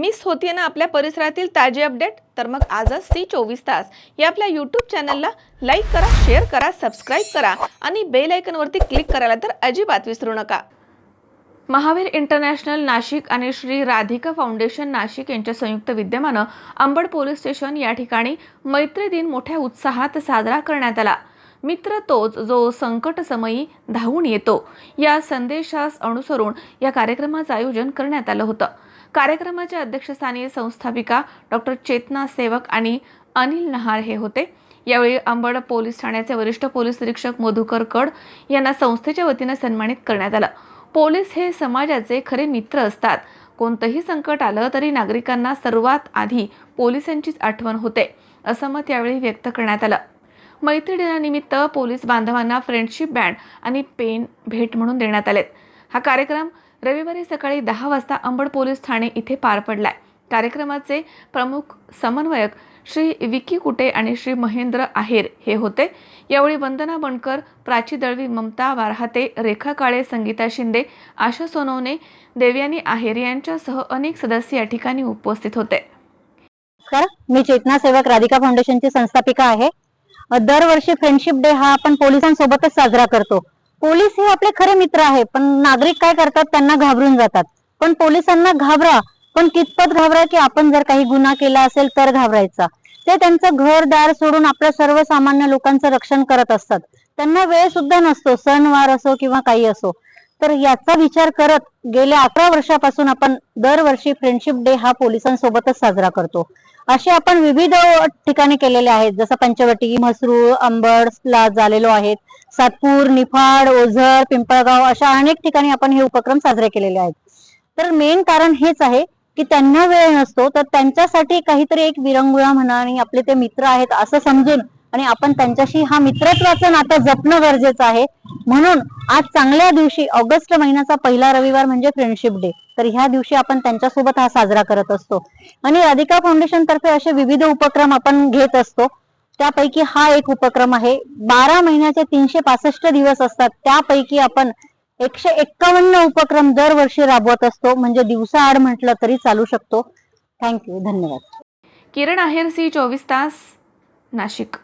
Miss होतीये ना आपल्या परिसरातील ताजे अपडेट? तर मग आजच सी चोवीस तास. या आपल्या यूट्यूब चॅनलला लाईक करा शेअर करा सबस्क्राईब करा आणि बेल आयकनवरती क्लिक करायला तर अजिबात विसरू नका. महावीर इंटरनॅशनल नाशिक आणि श्री राधिका फाउंडेशन नाशिक यांच्या संयुक्त विद्यमानं अंबड पोलीस स्टेशन या ठिकाणी मैत्री दिन मोठ्या उत्साहात साजरा करण्यात आला. मित्र तोच जो संकटसमयी धावून येतो. या संदेशास अनुसरून या कार्यक्रमाचं आयोजन करण्यात आलं होतं. कार्यक्रमाच्या अध्यक्षस्थानी संस्थापिका डॉक्टर चेतना सेवक आणि अनिल नहार हे होते. यावेळी अंबड पोलीस ठाण्याचे वरिष्ठ पोलीस निरीक्षक मधुकर कड यांना संस्थेच्या वतीनं सन्मानित करण्यात आलं. पोलीस हे समाजाचे खरे मित्र असतात. कोणतंही संकट आलं तरी नागरिकांना सर्वात आधी पोलिसांचीच आठवण होते असं मत यावेळी व्यक्त करण्यात आलं. मैत्री दिनानिमित्त पोलीस बांधवांना फ्रेंडशिप बँड आणि पेन भेट म्हणून देण्यात आलेत. हा कार्यक्रम रविवारी सकाळी दहा वाजता अंबड पोलीस ठाणे इथे पार पडलाय. कार्यक्रमाचे प्रमुख समन्वयक श्री विकी कुटे आणि श्री महेंद्र आहेर हे होते. यावेळी वंदना बनकर प्राची दळवी ममता वारहाते रेखा काळे संगीता शिंदे आशा सोनवणे देवयानी आहेर यांच्यासह अनेक सदस्य या ठिकाणी उपस्थित होते. नमस्कार मी चेतना सेवक राधिका फाउंडेशनची संस्थापिका आहे. दरवर्षी फ्रेंडशिप डे हा आपण पोलिसांसोबतच साजरा करतो. पोलीस हे आपले खरे मित्र आहे पण नागरिक काय करतात त्यांना घाबरून जातात. पण पोलिसांना घाबरा पण कितपत घाबरा की आपण जर काही गुन्हा केला असेल तर घाबरायचा. ते त्यांचं घर दार सोडून आपल्या सर्वसामान्य लोकांचं रक्षण करत असतात. त्यांना वेळ सुद्धा नसतो सणवार असो किंवा काही असो. तर याचा विचार करत गेल्या अकरा वर्षापासून आपण दरवर्षी फ्रेंडशिप डे हा पोलिसांसोबतच साजरा करतो. असे आपण विविध ठिकाणी केलेले आहेत. जसं पंचवटी म्हसरूळ अंबड ला झालेलो आहेत. सातपूर निफाड ओझर पिंपळगाव अशा अनेक ठिकाणी आपण हे उपक्रम साजरे केलेले आहेत. तर मेन कारण हेच आहे की त्यांना वेळ नसतो तर त्यांच्यासाठी काहीतरी एक विरंगुळा म्हणा आणि आपले ते मित्र आहेत असं समजून आणि आपण त्यांच्याशी हा मित्रत्वाचं नातं जपणं गरजेचं आहे. म्हणून आज चांगल्या दिवशी ऑगस्ट महिन्याचा पहिला रविवार म्हणजे फ्रेंडशिप डे तर ह्या दिवशी आपण त्यांच्यासोबत हा साजरा करत असतो. आणि राधिका फाउंडेशन तर्फे असे विविध उपक्रम आपण घेत असतो. त्यापैकी हा एक उपक्रम आहे. बारा महिन्याचे तीनशे पासष्ट दिवस असतात. त्यापैकी आपण एकशे एक्कावन्न उपक्रम दरवर्षी राबवत असतो. म्हणजे दिवसाआड म्हटलं तरी चालू शकतो. थँक्यू धन्यवाद. किरण आहेर सी चोवीस तास नाशिक.